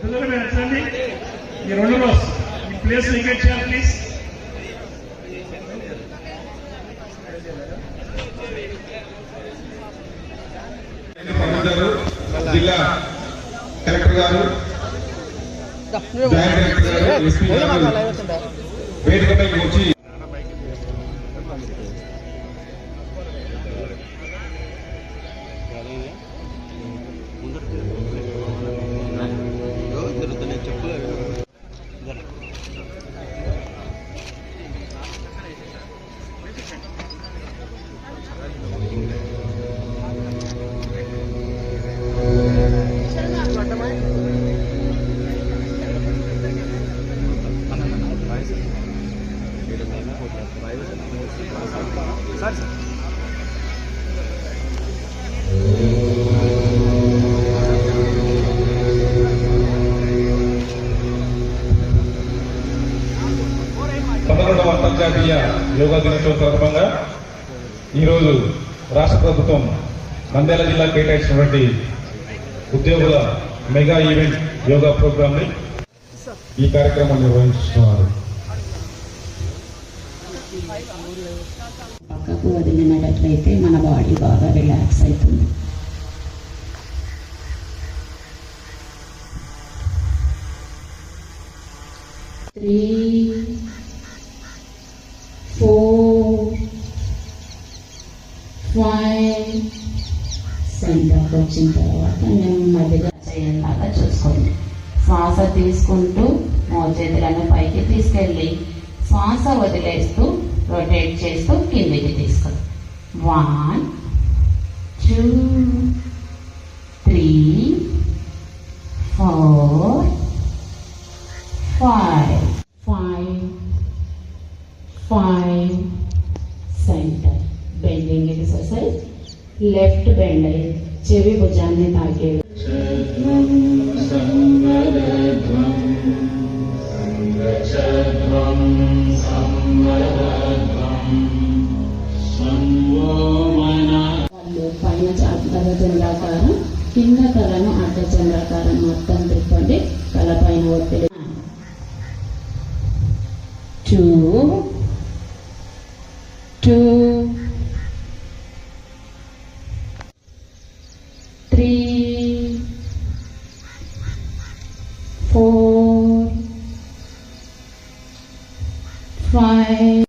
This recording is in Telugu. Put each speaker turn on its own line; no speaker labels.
తొందరగా మీరు ఎట్లండి ఈ రెండు రోజు ఈ ప్లేస్ చేయాలి ప్లీజ్
జిల్లా కలెక్టర్ గారు గారు వేదికపైకి వచ్చి
సార్ సార్
పదకొండవ అంతర్జాతీయ యోగా దినోత్సవం సందర్భంగా ఈరోజు రాష్ట్ర ప్రభుత్వం నంద్యాల జిల్లా కేటాయించినటువంటి ఉద్యోగుల మెగా ఈవెంట్ యోగా ప్రోగ్రామ్ని ఈ కార్యక్రమం నిర్వహిస్తున్నారు.
పక్కకు వదిలినట్లయితే మన బాడీ బాగా రిలాక్స్ అవుతుంది. త్రీ ఫోర్ ఫైవ్ సెంటర్కి వచ్చిన తర్వాత నెమ్మదిగా చేయాలాగా చూసుకోండి. శ్వాస తీసుకుంటూ మోచేతులను పైకి తీసుకెళ్ళి శ్వాస వదిలేస్తూ రొటేట్ చేస్తూ కిందికి తీసుకెళ్ళి one two three four five five five centre bending exercise left bend అయ్యి చెవి భుజాన్ని తాకే పైనుంచి అర్ధచంద్రాకారం కింద తలను అర్ధచంద్రాకారం మొత్తం తిప్పండి తల ఒత్తిడి. Two two three four five